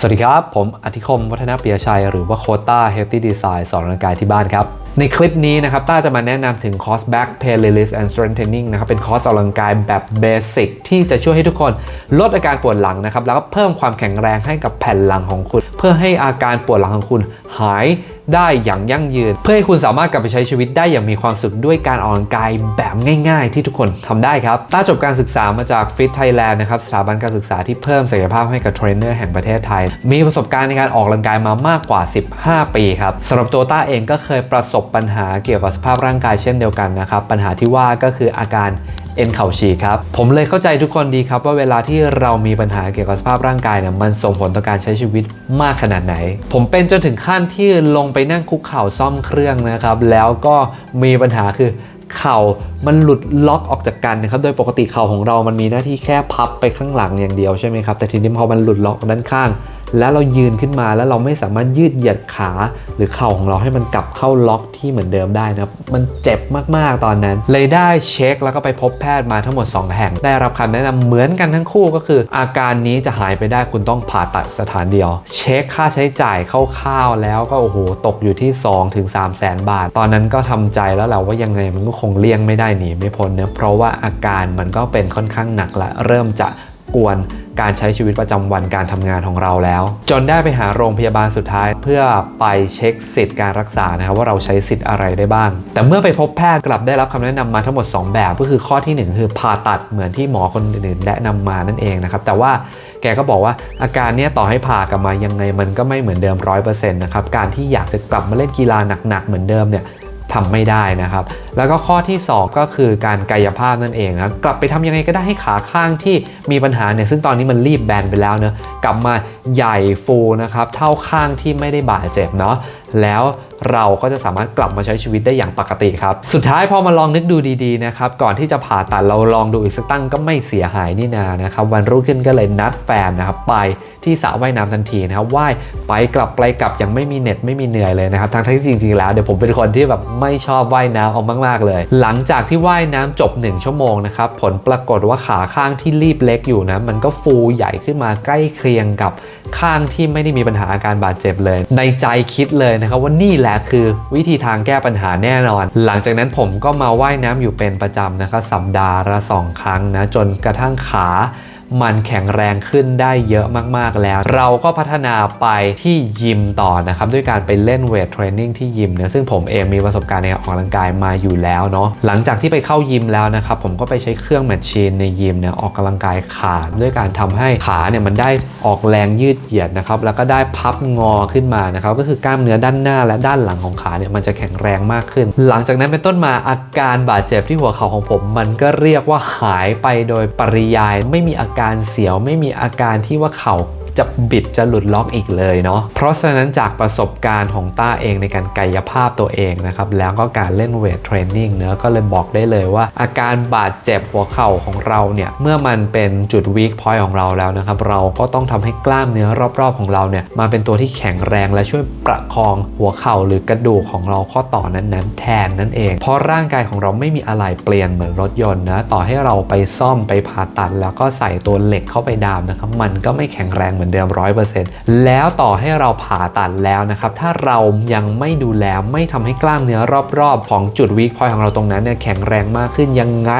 สวัสดีครับ ผมอธิคมวัฒนเปียชัย หรือว่าโคต้าเฮลตี้ดีไซน์สอนร่างกายที่บ้านครับ ในคลิปนี้นะครับต้าจะมาแนะนำถึงคอร์ส Back Pain Release and Strengthening นะครับเป็นคอร์สออกกำลังกายแบบเบสิกที่จะช่วยให้ทุกคนลดอาการปวดหลังนะครับ แล้วก็เพิ่มความแข็งแรงให้กับแผ่นหลังของคุณ เพื่อให้อาการปวดหลังของคุณหาย ได้อย่างยั่งยืน เพื่อให้คุณสามารถกลับไปใช้ชีวิตได้อย่างมีความสุขด้วยการออกกำลังกายแบบง่าย ๆ ที่ทุกคนทำได้ครับต้าจบการศึกษามาจาก Fit Thailand นะครับสถาบันการศึกษาที่เพิ่มศักยภาพให้กับเทรนเนอร์แห่งประเทศไทย มีประสบการณ์ในการออกกำลังกายมามากกว่า 15 ปีครับสำหรับตัวต้าเองก็เคยประสบปัญหาเกี่ยวกับสภาพร่างกายเช่นเดียวกันนะครับปัญหาที่ว่าก็คืออาการเอ็นเข่าฉีกครับ ผมเลยเข้าใจทุกคนดีครับว่าเวลาที่เรามีปัญหาเกี่ยวกับสภาพร่างกายเนี่ยมันส่งผลต่อการใช้ชีวิตมากขนาดไหน ผมเป็นจนถึงขั้นที่ลงไปไปนั่งคุกเข่าซ่อมเครื่องนะครับ แล้วก็มีปัญหาคือเข่ามันหลุดล็อกออกจากกันนะครับ โดยปกติเข่าของเรามันมีหน้าที่แค่พับไปข้างหลังอย่างเดียวใช่ไหมครับ แต่ทีนี้พอมันหลุดล็อกด้านข้าง แล้วเรายืนขึ้นมาแล้วเราไม่สามารถยืดเหยียดขาหรือเข่าของเราให้มันกลับ เข้าล็อกที่เหมือนเดิมได้นะมันเจ็บมากๆตอนนั้น เลยได้เช็คแล้วก็ไปพบแพทย์มาทั้งหมด 2 แห่ง ได้รับคำแนะนำเหมือนกันทั้งคู่ก็คือ อาการนี้จะหายไปได้คุณต้องผ่าตัดสถานเดียว เช็คค่าใช้จ่ายคร่าวๆแล้วก็โอ้โหตกอยู่ที่ 2-3ถึง3แสนบาท ตอนนั้นก็ทำใจแล้วแหละว่ายังไงมันก็คงเลี่ยงไม่ได้หนีไม่พ้นเนะเพราะว่าอาการมันก็เป็นค่อนข้างหนักและเริ่มจะ กวนการใช้ชีวิตประจำวันการทำงานของเราแล้ว จนได้ไปหาโรงพยาบาลสุดท้าย เพื่อไปเช็คสิทธิ์การรักษานะครับว่าเราใช้สิทธิ์อะไรได้บ้าง แต่เมื่อไปพบแพทย์กลับได้รับคำแนะนำมาทั้งหมด 2 แบบ ก็คือข้อทีหนึ่1 คือผ่าตัดเหมือนที่หมอคนอื่นแนะนำมานั่นเองนะครับแต่ว่าแกก็บอกว่าอาการนี้ต่อให้ผ่ากลับมายังไงมันก็ไม่เหมือนเดิม100%นะครับการที่อยากจะกลับมาเล่นกีฬาหนักๆเหมือนเดิมเนี่ย ทำไม่ได้นะครับ แล้วก็ข้อที่ 2 ก็คือการกายภาพนั่นเองนะกลับไปทำยังไงก็ได้ให้ขาข้างที่มีปัญหาเนี่ยซึ่งตอนนี้มันรีบแบนไปแล้วเนะกลับมาใหญ่ฟูนะครับเท่าข้างที่ไม่ได้บาดเจ็บเนาะ แล้วเราก็จะสามารถกลับมาใช้ชีวิตได้อย่างปกติครับ สุดท้ายพอมาลองนึกดูดีๆนะครับ ก่อนที่จะผ่าตัดเราลองดูอีกสักตั้งก็ไม่เสียหายนี่นานะครับ วันรุ่งขึ้นก็เลยนัดแฟนนะครับ ไปที่สระว่ายน้ำทันทีนะครับว่ายไปกลับไปกลับยังไม่มีเหน็ดไม่มีเหนื่อยเลยนะครับทั้งที่จริง ๆ แล้วเดี๋ยวผมเป็นคนที่แบบไม่ชอบว่ายน้ำเอามากๆเลย หลังจากที่ว่ายน้ำจบ 1 ชั่วโมงนะครับผลปรากฏว่าขาข้างที่รีบเล็กอยู่นะมันก็ฟูใหญ่ขึ้นมาใกล้เคียงกับ ข้างที่ไม่ได้มีปัญหาอาการบาดเจ็บเลย ในใจคิดเลยนะครับว่านี่แหละคือวิธีทางแก้ปัญหาแน่นอน หลังจากนั้นผมก็มาว่ายน้ำอยู่เป็นประจำนะครับสัปดาห์ละสองครั้งนะจนกระทั่งขา มันแข็งแรงขึ้นได้เยอะมากๆแล้ว เราก็พัฒนาไปที่ยิมต่อนะครับ ด้วยการไปเล่นเวทเทรนนิ่งที่ยิมนะซึ่งผมเองมีประสบการณ์ในการออกกำลังกายมาอยู่แล้วเนาะหลังจากที่ไปเข้ายิมแล้วนะครับ ผมก็ไปใช้เครื่องแมชชีนในยิมเนี่ยออกกำลังกายขาด้วยการทำให้ขาเนี่ยมันได้ออกแรงยืดเหยียดนะครับแล้วก็ได้พับงอขึ้นมานะครับก็คือกล้ามเนื้อด้านหน้าและด้านหลังของขาเนี่ยมันจะแข็งแรงมากขึ้น หลังจากนั้นเป็นต้นมาอาการบาดเจ็บที่หัวเข่าของผม มันก็เรียกว่าหายไปโดยปริยายไม่มีอาการการเสียวไม่มีอาการที่ว่าเข่า จะบิดจะหลุดล็อกอีกเลยเนาะเพราะฉะนั้นจากประสบการณ์ของต้าเองในการกายภาพตัวเองนะครับแล้วก็การเล่นเวทเทรนนิ่งเนะก็เลยบอกได้เลยว่า อาการบาดเจ็บหัวเข่าของเราเนี่ยเมื่อมันเป็นจุดวีคพอยต์ของเราแล้วนะครับเราก็ต้องทำให้กล้ามเนื้อรอบๆของเราเนี่ยมาเป็นตัวที่แข็งแรงและช่วยประคองหัวเข่าหรือกระดูกของเราข้อต่อนั้นๆ แทนนั่นเอง เพราะร่างกายของเราไม่มีอะไรเปลี่ยนเหมือนรถยนต์นะต่อให้เราไปซ่อมไปผ่าตัด แล้วก็ใส่ตัวเหล็กเข้าไปดามนะครับมันก็ไม่แข็งแรงเหมือนอยเปอร์เซ็นต์แล้วต่อให้เราผ่าตัดแล้วนะครับ ถ้าเรายังไม่ดูแลไม่ทำให้กล้ามเนื้อรอบๆ ของจุดวีคพอยของเราตรงนั้นเนี่ยแข็งแรงมากขึ้นยังไง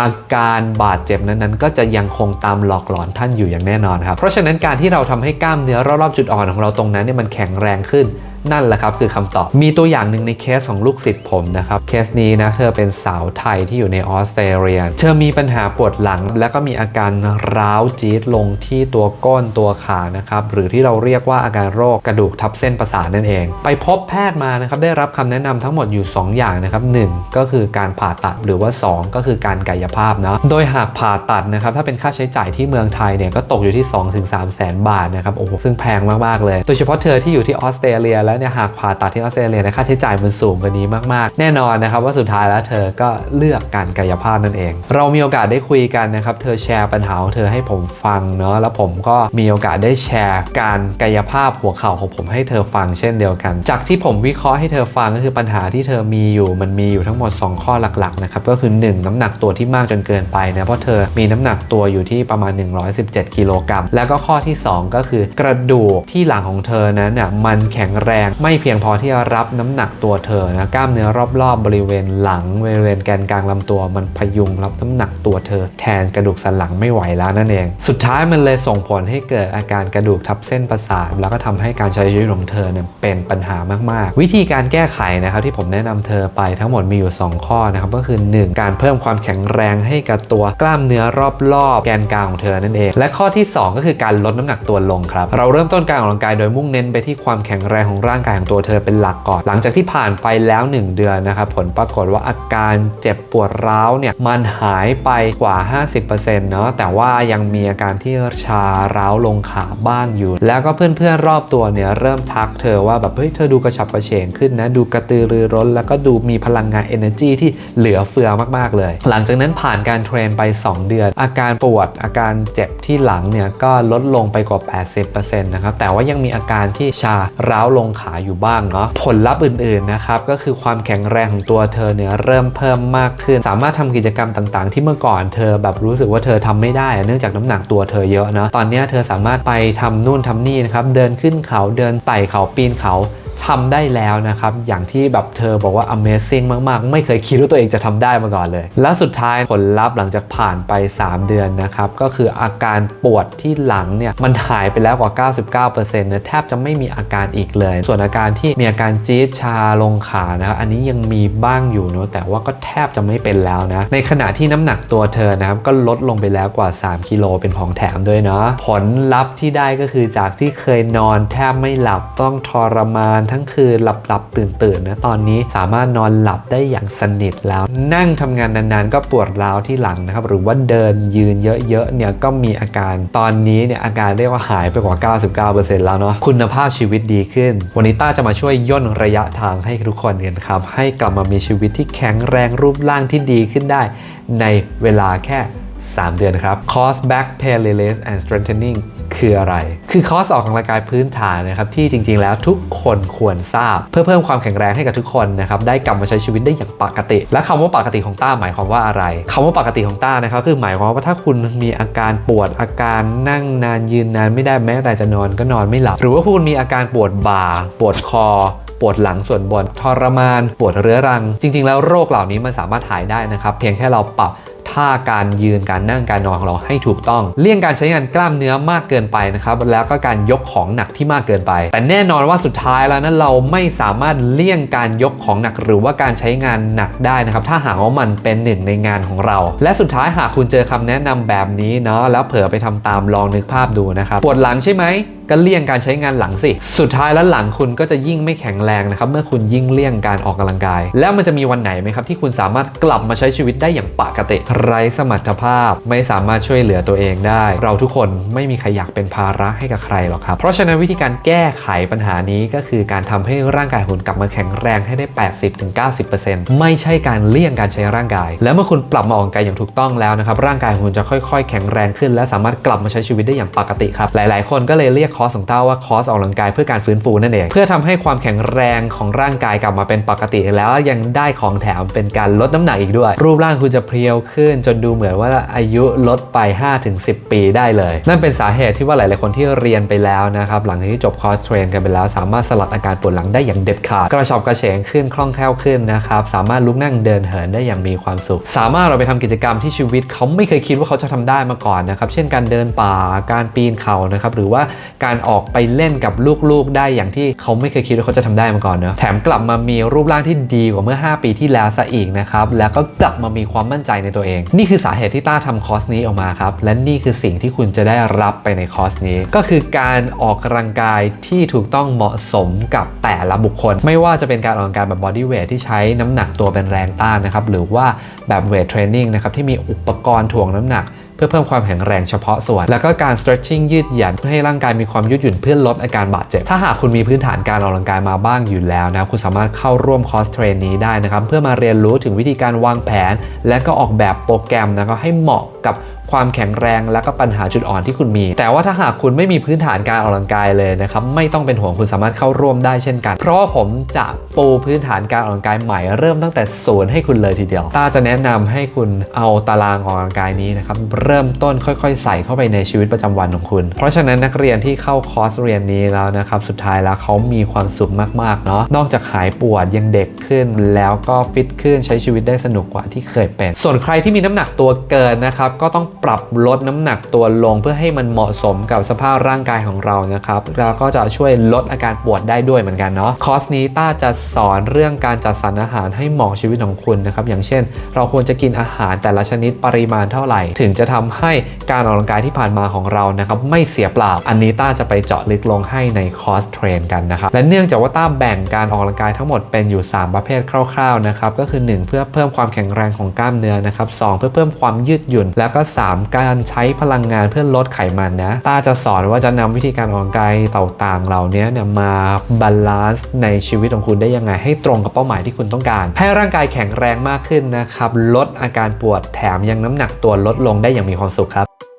อาการบาดเจ็บนั้นๆ ก็จะยังคงตามหลอกหลอนท่านอยู่อย่างแน่นอนครับเพราะฉะนั้นการที่เราทำให้กล้ามเนื้อรอบๆจุดอ่อนของเราตรงนั้นเนี่ยมันแข็งแรงขึ้น นั่นแหละครับคือคำตอบ มีตัวอย่างหนึ่งในเคสของลูกศิษย์ผมนะครับเคสนี้นะเธอเป็นสาวไทยที่อยู่ในออสเตรเลีย เธอมีปัญหาปวดหลัง แล้วก็มีอาการร้าวจี๊ดลงที่ตัวก้นตัวขานะครับหรือที่เราเรียกว่าอาการโรคกระดูกทับเส้นประสาทนั่นเอง ไปพบแพทย์มานะครับได้รับคำแนะนำทั้งหมดอยู่ 2 อย่างนะครับหนึ่งก็คือการผ่าตัดหรือว่า 2 ก็คือการกายภาพนะโดยหากผ่าตัดนะครับถ้าเป็นค่าใช้จ่ายที่เมืองไทยเนี่ยก็ตกอยู่ที่ 2-3 แสนบาทนะครับโอ้โหซึ่งแพงมากๆเลย โดยเฉพาะเธอที่อยู่ที่ออสเตรเลียแล้วเนี่ยหากผ่าตัดที่ออสเตรเลียนค่าใช้จ่ายมันสูงกว่านี้มากๆ แน่นอนนะครับว่าสุดท้ายแล้วเธอก็เลือกการกายภาพนั่นเอง เรามีโอกาสได้คุยกันนะครับเธอแชร์ปัญหาของเธอให้ผมฟังเนาะแล้วผมก็มีโอกาสได้แชร์การกายภาพหัวเข่าของผมให้เธอฟังเช่นเดียวกัน จากที่ผมวิเคราะห์ให้เธอฟังก็คือปัญหาที่เธอมีอยู่มันมีอยู่ทั้งหมด 2 ข้อหลักๆนะครับก็คือ 1 น้ำหนักตัวที่มากจนเกินไปนะเพราะเธอมีน้ำหนักตัวอยู่ที่ประมาณ 117กิโลกรัมแล้วก็ข้อที่ 2 ก็คือกระดูกที่หลังของเธอนั้นน่ะมันแข็งแรงไม่เพียงพอที่จะรับน้ำหนักตัวเธอนะกล้ามเนื้อรอบๆ บริเวณหลังบริเวณแกนกลางลำตัว มันพยุงรับน้ำหนักตัวเธอ แทนกระดูกสันหลังไม่ไหวแล้วนั่นเอง สุดท้ายมันเลยส่งผลให้เกิดอาการกระดูกทับเส้นประสาท แล้วก็ทำให้การใช้ชีวิตของเธอเนี่ยเป็นปัญหามากๆ วิธีการแก้ไขนะครับที่ผมแนะนำเธอไปทั้งหมดมีอยู่ 2 ข้อนะครับก็คือ 1 การเพิ่มความแข็งแรงให้กับตัวกล้ามเนื้อรอบๆ แกนกลางของเธอนั่นเอง และข้อที่ 2 ก็คือการลดน้ำหนักตัวลงครับเราเริ่มต้นการออกกำลังกายโดยมุ่งเน้นไปที่ความแข็งแรงของร่างกายของตัวเธอเป็นหลักก่อน หลังจากที่ผ่านไปแล้ว 1 เดือนนะครับผลปรากฏว่าอาการเจ็บปวดร้าวเนี่ยมันหายไปกว่า 50%เนาะแต่ว่ายังมีอาการที่ชาร้าวลงขาบ้างอยู่ แล้วก็เพื่อนๆรอบตัวเนี่ยเริ่มทักเธอว่าแบบเฮ้ยเธอดูกระฉับกระเฉงขึ้นนะดูกระตือรือร้น แล้วก็ดูมีพลังงาน energy ที่เหลือเฟือมากๆเลย หลังจากนั้นผ่านการเทรนไป 2 เดือน อาการปวดอาการเจ็บที่หลังเนี่ยก็ลดลงไปกว่า 80%นะครับแต่ว่ายังมีอาการที่ชาร้าวลงขาอยู่บ้างเนาะผลลัพธ์อื่นๆนะครับก็คือความแข็งแรงของตัวเธอเนี่ยเริ่มเพิ่มมากขึ้น สามารถทำกิจกรรมต่างๆ ที่เมื่อก่อนเธอแบบรู้สึกว่าเธอทำไม่ได้ เนื่องจากน้ำหนักตัวเธอเยอะเนาะตอนนี้เธอสามารถไปทำนู่นทำนี่นะครับเดินขึ้นเขาเดินไต่เขาปีนเขา ทำได้แล้วนะครับ อย่างที่แบบเธอบอกว่า amazing มาก ๆ ไม่เคยคิดว่าตัวเองจะทำได้มาก่อนเลย แล้วสุดท้ายผลลัพธ์หลังจากผ่านไป 3 เดือนนะครับ ก็คืออาการปวดที่หลังเนี่ย มันหายไปแล้วกว่า 99%นะแทบจะไม่มีอาการอีกเลย ส่วนอาการที่มีอาการจี๊ดชาลงขานะครับอันนี้ยังมีบ้างอยู่เนอะแต่ว่าก็แทบจะไม่เป็นแล้วนะ ในขณะที่น้ำหนักตัวเธอนะครับก็ลดลงไปแล้วกว่า 3 กิโลเป็นของแถมด้วยเนาะผลลัพธ์ที่ได้ก็คือจากที่เคยนอนแทบไม่หลับต้องทรมานทั้งคืนหลับหลับตื่นตื่นๆนะตอนนี้สามารถนอนหลับได้อย่างสนิทแล้ว นั่งทำงานนานๆ ก็ปวดร้าวที่หลังนะครับ หรือว่าเดินยืนเยอะๆเนี่ยก็มีอาการตอนนี้เนี่ยอาการเรียกว่าหายไปกว่า 99%แล้วเนาะคุณภาพชีวิตดีขึ้น วันนี้ต้าจะมาช่วยย่นระยะทางให้ทุกคนกันครับให้กลับมามีชีวิตที่แข็งแรงรูปร่างที่ดีขึ้นได้ ในเวลาแค่ 3 เดือนครับ Cost Back Pain Release and Strengthening คืออะไร คือคอร์สออกกำลังกายพื้นฐานนะครับที่จริง ๆ แล้วทุกคนควรทราบ เพื่อเพิ่มความแข็งแรงให้กับทุกคนนะครับได้กลับมาใช้ชีวิตได้อย่างปกติ และคำว่าปกติของต้าหมายความว่าอะไรคำว่าปกติของต้านะครับคือหมายความว่าถ้าคุณมีอาการปวดอาการนั่งนานยืนนานไม่ได้แม้แต่จะนอนก็นอนไม่หลับ หรือว่าคุณมีอาการปวดบ่า ปวดคอปวดหลังส่วนบนทรมาน ปวดเรื้อรัง จริง ๆ แล้วโรคเหล่านี้มันสามารถหายได้นะครับ เพียงแค่เราปรับ ท่าการยืนการนั่งการนอนของเราให้ถูกต้อง เลี่ยงการใช้งานกล้ามเนื้อมากเกินไปนะครับแล้วก็การยกของหนักที่มากเกินไป แต่แน่นอนว่าสุดท้ายแล้วนั้นเราไม่สามารถเลี่ยงการยกของหนักหรือว่าการใช้งานหนักได้นะครับถ้าหากว่ามันเป็นหนึ่งในงานของเรา และสุดท้ายหากคุณเจอคำแนะนำแบบนี้เนาะแล้วเผลอไปทำตามลองนึกภาพดูนะครับปวดหลังใช่ไหม ก็เลี่ยงการใช้งานหลังสิ สุดท้ายแล้วหลังคุณก็จะยิ่งไม่แข็งแรงนะครับ เมื่อคุณยิ่งเลี่ยงการออกกำลังกาย แล้วมันจะมีวันไหนไหมครับที่คุณสามารถกลับมาใช้ชีวิตได้อย่างปกติ ไร้สมรรถภาพ ไม่สามารถช่วยเหลือตัวเองได้ เราทุกคนไม่มีใครอยากเป็นภาระให้กับใครหรอกครับ เพราะฉะนั้นวิธีการแก้ไขปัญหานี้ก็คือการทำให้ร่างกายคุณกลับมาแข็งแรงให้ได้ 80-90%ไม่ใช่การเลี่ยงการใช้ร่างกาย แล้วเมื่อคุณปรับมาออกกำลังกายอย่างถูกต้องแล้วนะครับร่างกายคุณจะค่อย ๆ แข็งแรงขึ้น และสามารถกลับมาใช้ชีวิตได้อย่างปกติครับหลาย ๆ คนก็เลยเรียกคอร์สของเต้าว่าคอร์สออกกำลังกายเพื่อการฟื้นฟูนั่นเอง เพื่อทำให้ความแข็งแรงของร่างกายกลับมาเป็นปกติแล้วยังได้ของแถมเป็นการลดน้ำหนักอีกด้วย รูปร่างคุณจะเพรียวขึ้น จนดูเหมือนว่าอายุลดไป 5-10 ปีได้เลย นั่นเป็นสาเหตุที่ว่าหลาย ๆ คนที่เรียนไปแล้วนะครับหลังจากที่จบคอร์สเทรนกันไปแล้ว สามารถสลัดอาการปวดหลังได้อย่างเด็ดขาด กระฉับกระเฉงขึ้นคล่องแคล่วขึ้นนะครับสามารถลุกนั่งเดินเหินได้อย่างมีความสุข สามารถเราไปทำกิจกรรมที่ชีวิตเขาไม่เคยคิดว่าเขาจะทำได้มาก่อนนะครับเช่นการเดินป่าการปีนเขานะครับหรือว่าการการออกไปเล่นกับลูกๆ ได้อย่างที่เขาไม่เคยคิดว่าเขาจะทำได้มาก่อนเนอะแถมกลับมามีรูปร่างที่ดีกว่าเมื่อ 5 ปีที่แล้วซะอีกนะครับแล้วก็กลับมามีความมั่นใจในตัวเอง นี่คือสาเหตุที่ต้าทำคอร์สนี้ออกมาครับและนี่คือสิ่งที่คุณจะได้รับไปในคอร์สนี้ ก็คือการออกกำลังกายที่ถูกต้องเหมาะสมกับแต่ละบุคคล ไม่ว่าจะเป็นการออกกำลังกายแบบบอดี้เวทที่ใช้น้ำหนักตัวเป็นแรงต้านนะครับหรือว่าแบบเวทเทรนนิ่งนะครับที่มีอุปกรณ์ถ่วงน้ำหนัก พื่อเพิ่มความแข็งแรงเฉพาะส่วน แล้วก็การ stretching ยืดหยันเพื่อให้ร่างกายมีความยืดหยุ่นเพื่อลดอาการบาดเจ็บ ถ้าหากคุณมีพื้นฐานการออกกำลังกายมาบ้างอยู่แล้วนะคุณสามารถเข้าร่วมคอร์สเทรนนี้ได้นะครับเพื่อมาเรียนรู้ถึงวิธีการวางแผน และก็ออกแบบโปรแกรมนะครับให้เหมาะกับ ความแข็งแรงและก็ปัญหาจุดอ่อนที่คุณมี แต่ว่าถ้าหากคุณไม่มีพื้นฐานการออกกำลังกายเลยนะครับไม่ต้องเป็นห่วงคุณสามารถเข้าร่วมได้เช่นกัน เพราะผมจะปูพื้นฐานการออกกำลังกายใหม่เริ่มตั้งแต่ศูนย์ให้คุณเลยทีเดียวตาจะแนะนำให้คุณเอาตารางออกกำลังกายนี้นะครับเริ่มต้นค่อยๆ ใส่เข้าไปในชีวิตประจำวันของคุณ เพราะฉะนั้นนักเรียนที่เข้าคอร์สเรียนนี้แล้วนะครับสุดท้ายแล้วเขามีความสุขมากๆเนาะนอกจากหายปวดยังเด็กขึ้น แล้วก็ฟิตขึ้นใช้ชีวิตได้สนุกกว่าที่เคยเป็น ส่วนใครที่มีน้ำหนักตัวเกินนะครับก็ต้องปรับลดน้ำหนักตัวลงเพื่อให้มันเหมาะสมกับสภาพร่างกายของเรานะครับแล้วก็จะช่วยลดอาการปวดได้ด้วยเหมือนกันเนาะคอร์สนี้ต้าจะสอนเรื่องการจัดสรรอาหารให้เหมาะชีวิตของคุณนะครับอย่างเช่น เราควรจะกินอาหารแต่ละชนิดปริมาณเท่าไหร่ ถึงจะทำให้การออกกำลังกายที่ผ่านมาของเรานะครับไม่เสียเปล่า อันนี้ต้าจะไปเจาะลึกลงให้ในคอร์สเทรนกันนะครับและเนื่องจากว่าต้าแบ่งการออกกำลังกายทั้งหมดเป็นอยู่ 3 ประเภทคร่าวๆนะครับก็คือ 1 เพื่อเพิ่มความแข็งแรงของกล้ามเนื้อนะครับสเพื่อเพิ่มความยืดหยุ่นแล้วก็ 3การใช้พลังงานเพื่อลดไขมันนะตาจะสอนว่าจะนำวิธีการออกกำลังกายต่างๆเหล่านี้เนี่ยมาบาลานซ์ในชีวิตของคุณได้ยังไง ให้ตรงกับเป้าหมายที่คุณต้องการ ให้ร่างกายแข็งแรงมากขึ้นนะครับ ลดอาการปวดแถมยังน้ำหนักตัวลดลงได้อย่างมีความสุขครับ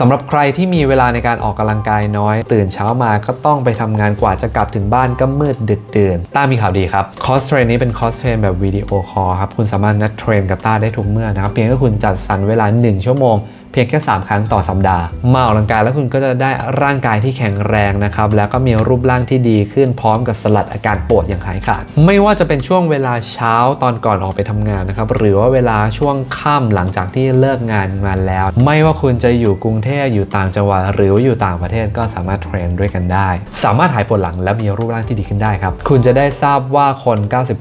สำหรับใครที่มีเวลาในการออกกำลังกายน้อย ตื่นเช้ามาก็ต้องไปทำงานกว่าจะกลับถึงบ้านก็มืดดึกดื่นต้ามีข่าวดีครับคอสเทรนนี้เป็นคอสเทรนแบบวิดีโอคอลครับคุณสามารถนัดเทรนกับต้าได้ทุกเมื่อนะครับเพียงแค่คุณจัดสรรเวลา 1 ชั่วโมง เพียงแค่ 3 ครั้งต่อสัปดาห์ มาออกกำลังกายแล้วคุณก็จะได้ร่างกายที่แข็งแรงนะครับ แล้วก็มีรูปร่างที่ดีขึ้นพร้อมกับสลัดอาการปวดอย่างหายขาด ไม่ว่าจะเป็นช่วงเวลาเช้าตอนก่อนออกไปทำงานนะครับ หรือว่าเวลาช่วงค่ำหลังจากที่เลิกงานมาแล้ว ไม่ว่าคุณจะอยู่กรุงเทพอยู่ต่างจังหวัดหรือว่าอยู่ต่างประเทศก็สามารถเทรนด้วยกันได้ สามารถหายปวดหลังและมีรูปร่างที่ดีขึ้นได้ครับ คุณจะได้ทราบว่าคน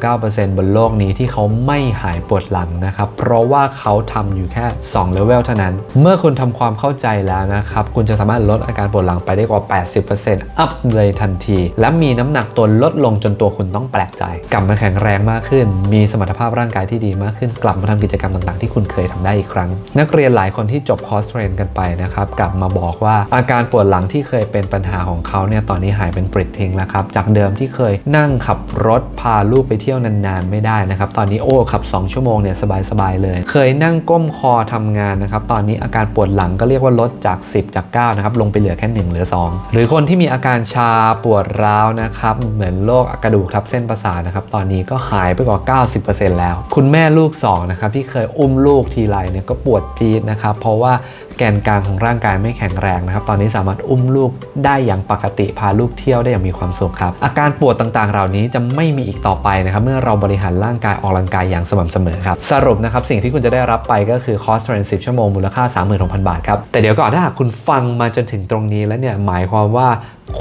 99%บนโลกนี้ที่เขาไม่หายปวดหลังนะครับ เพราะว่าเขาทำอยู่แค่2เลเวลเท่านั้นเมื่อคุณทำความเข้าใจแล้วนะครับ คุณจะสามารถลดอาการปวดหลังไปได้กว่า 80%อัพเลยทันที และมีน้ำหนักตัวลดลงจนตัวคุณต้องแปลกใจ กลับมาแข็งแรงมากขึ้น มีสมรรถภาพร่างกายที่ดีมากขึ้น กลับมาทำกิจกรรมต่างๆ ที่คุณเคยทำได้อีกครั้ง นักเรียนหลายคนที่จบคอร์สเทรนกันไปนะครับ กลับมาบอกว่าอาการปวดหลังที่เคยเป็นปัญหาของเขาเนี่ยตอนนี้หายเป็นปริดทิ้งแล้วครับ จากเดิมที่เคยนั่งขับรถพาลูกไปเที่ยวนานๆ ไม่ได้นะครับ ตอนนี้โอ้ขับ 2 ชั่วโมงเนี่ยสบายๆเลย เคยนั่งก้มคอทำงานนะครับ ตอนนี้อาการปวดหลังก็เรียกว่าลดจาก 10 จาก 9 นะครับ ลงไปเหลือแค่ 1 เหลือ 2 หรือคนที่มีอาการชาปวดร้าวนะครับ เหมือนโรคกระดูกทับเส้นประสาทนะครับ ตอนนี้ก็หายไปกว่า 90%แล้ว คุณแม่ลูก2นะครับที่เคยอุ้มลูกทีไรเนี่ยก็ปวดจี๊ดนะครับ เพราะว่าแกนกลางของร่างกายไม่แข็งแรงนะครับ ตอนนี้สามารถอุ้มลูกได้อย่างปกติพาลูกเที่ยวได้อย่างมีความสุขครับ อาการปวดต่างๆ เหล่านี้จะไม่มีอีกต่อไปนะครับ เมื่อเราบริหารร่างกายออกกำลังกายอย่างสม่ำเสมอครับ สรุปนะครับสิ่งที่คุณจะได้รับไปก็คือคอร์สเทรน10ชั่วโมงมูลค่า 36,000 บาทครับ แต่เดี๋ยวก่อนถ้าหากคุณฟังมาจนถึงตรงนี้แล้วเนี่ยหมายความว่า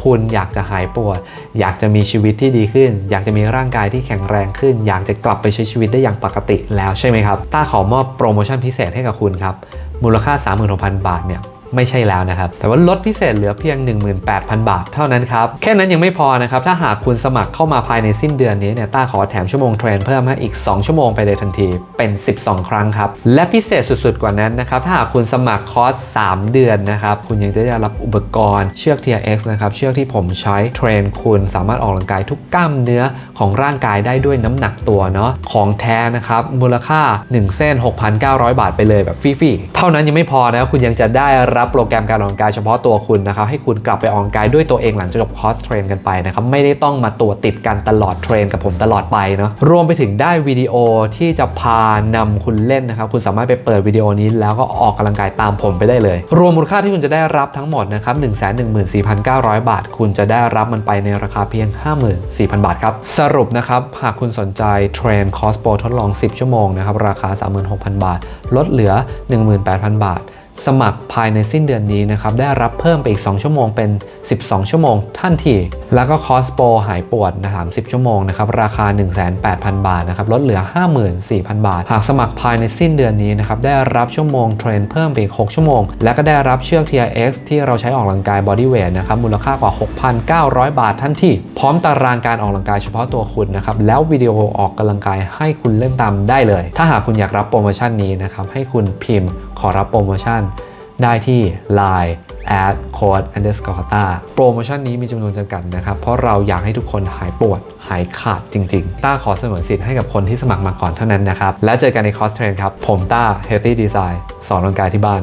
คุณอยากจะหายปวด อยากจะมีชีวิตที่ดีขึ้น อยากจะมีร่างกายที่แข็งแรงขึ้น อยากจะกลับไปใช้ชีวิตได้อย่างปกติแล้วใช่ไหมครับต้าขอมอบโปรโมชั่นพิเศษให้กับคุณครับ มูลค่า 36,000 บาทเนี่ย ไม่ใช่แล้วนะครับ แต่ว่าลดพิเศษเหลือเพียง 18,000 บาทเท่านั้นครับ แค่นั้นยังไม่พอนะครับ ถ้าหากคุณสมัครเข้ามาภายในสิ้นเดือนนี้เนี่ยต้าขอแถมชั่วโมงเทรนเพิ่มให้อีก 2 ชั่วโมงไปเลยทันทีเป็น 12 ครั้งครับ และพิเศษสุดๆกว่านั้นนะครับถ้าหากคุณสมัครคอร์ส 3 เดือนนะครับคุณยังจะได้รับอุปกรณ์เชือก TRX นะครับเชือกที่ผมใช้เทรนคุณสามารถออกกำลังกายทุกกล้ามเนื้อของร่างกายได้ด้วยน้ำหนักตัวเนาะของแท้นะครับมูลค่า 1 เส้น 6,900 บาทไปเลยแบบฟรีๆเท่านั้นยังไม่พอนะคุณยังจะได้รับโปรแกรมการออกกำลังกายเฉพาะตัวคุณนะครับให้คุณกลับไปออกกำลังกายด้วยตัวเองหลังจากจบคอร์สเทรนกันไปนะครับไม่ได้ต้องมาตัวติดกันตลอดเทรนกับผมตลอดไปเนาะรวมไปถึงได้วิดีโอที่จะพานำคุณเล่นนะครับคุณสามารถไปเปิดวิดีโอนี้ แล้วก็ออกกำลังกายตามผมไปได้เลย รวมมูลค่าที่คุณจะได้รับทั้งหมดนะครับ114,900 บาท คุณจะได้รับมันไปในราคาเพียง 54,000 บาทครับสรุปนะครับหากคุณสนใจเทรนคอร์สโปรทดลอง 10 ชั่วโมงนะครับราคา 36,000 บาท ลดเหลือ 18,000 บาท สมัครภายในสิ้นเดือนนี้นะครับได้รับเพิ่มไปอีก 2 ชั่วโมงเป็น 12 ชั่วโมงทันที แล้วก็คอสโปหายปวดนะ30 ชั่วโมงนะครับราคา 18,000 บาทนะครับลดเหลือ 54,000 บาท หากสมัครภายในสิ้นเดือนนี้นะครับได้รับชั่วโมงเทรนเพิ่มไปอีก 6 ชั่วโมง และก็ได้รับเชือก TRX ที่เราใช้ออกกำลังกาย Bodyweight นะครับมูลค่ากว่า 6,900 บาททันทีพร้อมตารางการออกกำลังกายเฉพาะตัวคุณนะครับแล้ววิดีโอออกกำลังกายให้คุณเล่นตามได้เลย ถ้าหากคุณอยากรับโปรโมชั่นนี้นะครับให้คุณพิมพ์ขอรับโปรโมชั่นได้ที่ Line add code underscore ต้าโปรโมชั่นนี้มีจำนวนจำกัดนะครับ เพราะเราอยากให้ทุกคนหายปวด หายขาดจริง ๆ ต้าขอสนอสิทธิ์ให้กับคนที่สมัครมาก่อนเท่านั้นนะครับ และเจอกันในคอร์สเทรนครับ ผมต้า Healthy Design สอนร่างกายที่บ้าน